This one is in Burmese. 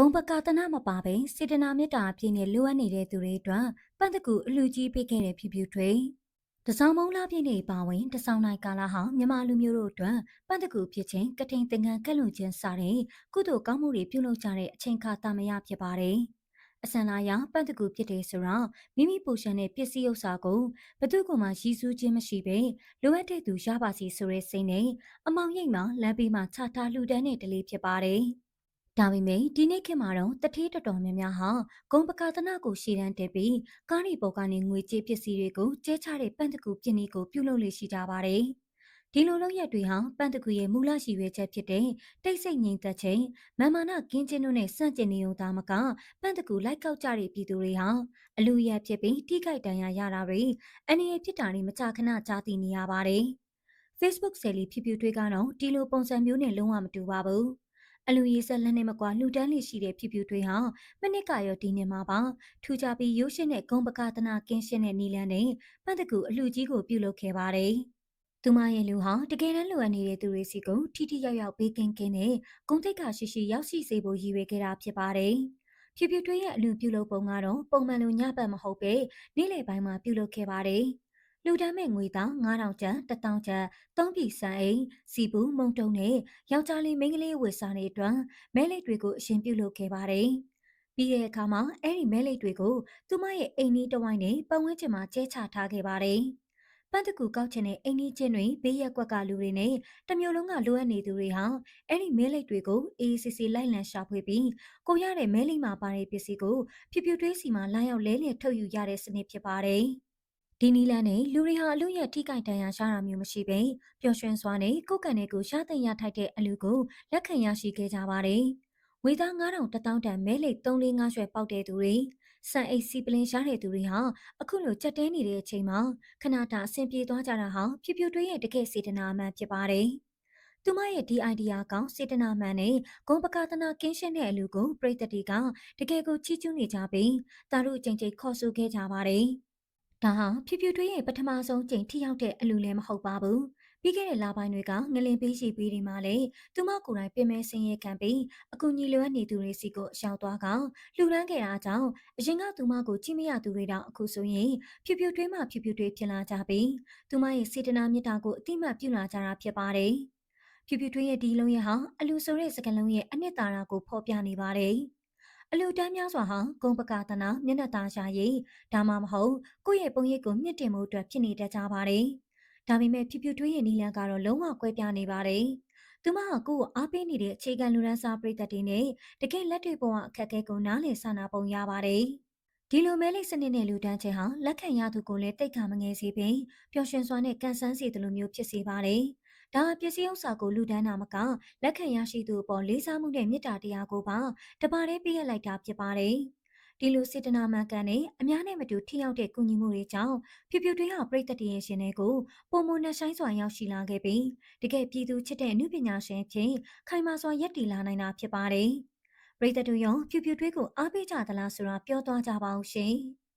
ဂုံပကာသနာမပါဘဲစေတနာမေတ္တာအပြည့်နဲ့လိုအပ်နေတဲ့သူတွေအတွက်ပန့်တကူအလှကြီးပေးခဲ့တဲ့ဖြူဖြူထွေတစောင်းမုံလာပြည့်နေပါဝင်တစောင်းနိုင်ကာလဟာမြန်မာလူမျိုးတို့အတွက်ပန့်တကူဖြစ်ခြင်းကထိန်သင်္ကန်းကက်လွန်ခြင်းစတဲ့ကုသိုလ်ကောင်းမှုတွေပြုလုပ်ကြတဲ့အချိန်ခါတာမယဖြစ်ပါတယ်အစံလာရပန့်တကူဖြစ်တယ်ဆိုတော့မိမိပူရှင်တဲ့ပစ္စည်းဥစ္စာကိုဘသူကမှရည်စူးခြင်းမရှိပဲလိုအပ်တဲ့သူရပါစီဆိုတဲ့စိတ်နဲ့အမောင်ရိပ်မှာလမ်းဘေးမှာခြာထားလှူဒန်းတဲ့တလေးဖြစ်ပါတယ်။ ဒါပေမဲ့ဒီနေ့ခေတ်မှာတော့တထေးတော်တော်များများဟာဂုံပကာသနာကိုရှေ့တန်းတက်ပြီးကားရီပေါ်ကနေငွေကြေးပစ္စည်းတွေကိုကျဲချတဲ့ပန့်တကူပြင်းနီကိုပြုလုပ်လေရှိကြပါတယ်။ဒီလိုလုပ်ရက်တွေဟာပန့်တကူရဲ့မူလရှိရွေးချက်ဖြစ်တဲ့တိတ်ဆိတ်ငြိမ်သက်ခြင်းမမနာကင်းခြင်းတို့နဲ့စန့်ကျင်နေုံသားမကပန့်တကူလိုက်ကောက်ကြတဲ့ပြည်သူတွေဟာအလူရဖြစ်ပြီးထိခိုက်ဒဏ်ရာရတာတွေအနေရဖြစ်တာတွေမကြခဏကြားသိနေရပါတယ်။ Facebook ဆယ်လီဖြူဖြူတွေကတော့ဒီလိုပုံစံမျိုးနဲ့လုံးဝမတူပါဘူး။ အလူရေးဆက်လက်နဲ့မကွာလှူဒန်းလိရှိတဲ့ဖြူဖြူတွေဟာမနစ်ကရောဒီနေ့မှာပါထူကြပြီးရုပ်ရှင်နဲ့ဂုံပကသနာကင်းရှင်းတဲ့နီလန်းနဲ့ပတ်တကူအလှကြီးကိုပြုလုပ်ခဲ့ပါတယ်။သူမရဲ့လူဟာတကယ်တမ်းလိုအပ်နေတဲ့သူတွေစီကိုထိထိရောက်ရောက်ပေးကင်းကင်းနဲ့ဂုံတိတ်ကရှိရှိရောက်ရှိစေဖို့ရည်ရွယ်ခဲ့တာဖြစ်ပါတယ်။ဖြူဖြူတွေရဲ့အလူပြုလုပ်ပုံကတော့ပုံမှန်လိုညပတ်မဟုတ်ပဲနေ့လယ်ပိုင်းမှာပြုလုပ်ခဲ့ပါတယ်။ လူတန်းမဲ့ငွေသား9000ကျပ်1000ကျပ်သုံးပြည်စံအိမ်စီပူမုံတုံနဲ့ယောက်ျားလေးမိန်းကလေးဝတ်စားနေအတွက်မဲလိတ်တွေကိုအရှင်ပြုလုပ်ခဲ့ပါတယ်။ပြီးတဲ့အခါမှာအဲ့ဒီမဲလိတ်တွေကိုသူမရဲ့အိမ်ကြီးတဝိုင်းနဲ့ပတ်ဝန်းကျင်မှာကျဲချထားခဲ့ပါတယ်။ပန်းတကူကောက်ချင်တဲ့အိမ်ကြီးချင်းတွေဘေးရက်ကွက်ကလူတွေနဲ့တမျိုးလုံးကလိုအပ်နေသူတွေဟာအဲ့ဒီမဲလိတ်တွေကိုအေးစစ်စစ်လိုက်လံရှာဖွေပြီးကိုရတဲ့မဲလိတ်မှာပါတဲ့ပစ္စည်းကိုဖြူဖြူတွေးစီမှာလာရောက်လဲလှယ်ထုတ်ယူရတဲ့စနစ်ဖြစ်ပါတယ်။ ဒီနီလန်းနဲ့လူတွေဟာအလူရဲ့ထိကိုက်တန်ရာရှာတာမျိုးမရှိပဲပျော်ရွှင်စွာနဲ့ကိုယ်ကန်တွေကိုရတဲ့ရထိုက်တဲ့အလူကိုလက်ခံရရှိခဲ့ကြပါတယ်။ဝေသား9000တထောင်တန်မဲလိတ်345ရွှဲပေါက်တဲ့သူတွေစံအိတ်စီပလင်ရှားတဲ့သူတွေဟာအခုလိုကြက်တဲနေတဲ့အချိန်မှာခဏတာအဆင်ပြေသွားကြတာဟာဖြူဖြူတွေးရဲ့တကယ်စေတနာမှန်ဖြစ်ပါတယ်။သူမရဲ့ဒီ idea ကောင်းစေတနာမှန်နဲ့ဂုံပကာသနာကင်းရှင်းတဲ့အလူကိုပြည်သက်တွေကတကယ်ကိုချီးကျူးနေကြပြီးတာတို့အကြိမ်ကြိမ်ခေါ်ဆိုခဲ့ကြပါတယ်။ ဒါဟာဖြူဖြူထွေးရဲ့ပထမဆုံးကြိမ်ထိရောက်တဲ့အလူလည်းမဟုတ်ပါဘူး။ပြီးခဲ့တဲ့လပိုင်းတွေကငလင်ပေးရှိပြီးဒီမှာလေသူမကိုယ်တိုင်ပြင်မဲဆင်းရဲခံပြီးအကူညီလိုအပ်နေသူတွေစီကိုရှောင်သွားကလှူဒန်းခဲ့တာကြောင့်အရင်ကသူမကိုကြည့်မရသူတွေတောင်အခုဆိုရင်ဖြူဖြူထွေးမှဖြူဖြူထွေးဖြစ်လာကြပြီးသူမရဲ့စေတနာမေတ္တာကိုအတိမတ်ပြုလာကြတာဖြစ်ပါတယ်။ဖြူဖြူထွေးရဲ့ဒီလုံးရဟာအလူဆိုတဲ့စကလုံးရဲ့အနှစ်သာရကိုဖော်ပြနေပါတယ်။ အလူတန်းများစွာဟာဂုံပကာသနာမျက်နှာသားရှာရေးဒါမှမဟုတ်ကိုယ့်ရဲ့ပုံရိပ်ကိုမြင့်တင်မှုအတွက်ဖြစ်နေတတ်ကြပါတယ်။ဒါပေမဲ့ဖြူဖြူထွေးရဲ့နီလန်ကတော့လုံးဝကွဲပြားနေပါတယ်။သူမကကိုယ့်ကိုအားပေးနေတဲ့အခြေခံလူရန်စာပရိသတ်တွေနဲ့တကယ်လက်တွေ့ပုံအခက်အခဲကိုနားလည်ဆန္ဒပုံရပါတယ်။ဒီလိုမဲလိစနစ်နဲ့လူတန်းခြင်းဟာလက်ခံရသူကိုလည်းတိတ်ခါမငယ်စေပြီးပျော်ရွှင်စွာနဲ့ကန်ဆန်းစေတယ်လို့မျိုးဖြစ်စေပါတယ်။ ဒါပစ္စည်းဥစ္စာကိုလူဒန်းတာမကလက်ခံရရှိသူအပေါ်လေးစားမှုနဲ့မေတ္တာတရားကိုပါတပါးတည်းပြည့်ရလိုက်တာဖြစ်ပါတယ်။ဒီလိုစေတနာမှန်ကန်တဲ့အများနဲ့မတူထိရောက်တဲ့ကူညီမှုတွေကြောင့်ဖြူဖြူတွေဟာပြည်သက်တည်ရှင်တွေကိုပုံမနှဆိုင်စွာရောက်ရှိလာခဲ့ပြီးတကယ်ပြည်သူချစ်တဲ့အမှုပညာရှင်ဖြစ်ခိုင်မာစွာရပ်တည်လာနိုင်တာဖြစ်ပါတယ်။ပြည်သက်တို့ရောဖြူဖြူတွေကိုအားပေးကြသလားဆိုတာပြောသွားကြပါဦးရှင်။